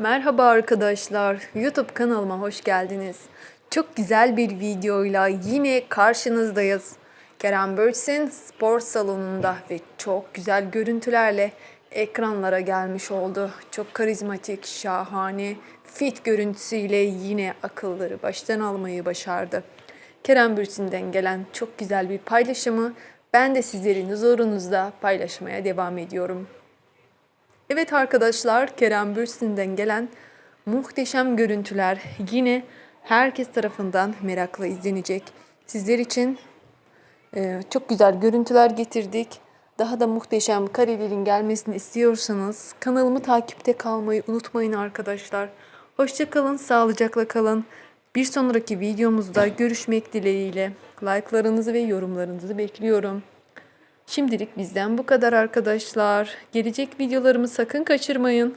Merhaba arkadaşlar. YouTube kanalıma hoş geldiniz. Çok güzel bir videoyla yine karşınızdayız. Kerem Bürsin spor salonunda ve çok güzel görüntülerle ekranlara gelmiş oldu. Çok karizmatik, şahane, fit görüntüsüyle yine akılları baştan almayı başardı. Kerem Bürsin'den gelen çok güzel bir paylaşımı ben de sizlerin huzurunuzda paylaşmaya devam ediyorum. Evet arkadaşlar Kerem Bürsin'den gelen muhteşem görüntüler yine herkes tarafından merakla izlenecek. Sizler için e, çok güzel görüntüler getirdik. Daha da muhteşem karelerin gelmesini istiyorsanız kanalımı takipte kalmayı unutmayın arkadaşlar. Hoşça kalın, sağlıcakla kalın. Bir sonraki videomuzda görüşmek dileğiyle. Like'larınızı ve yorumlarınızı bekliyorum. Şimdilik bizden bu kadar arkadaşlar. Gelecek videolarımı sakın kaçırmayın.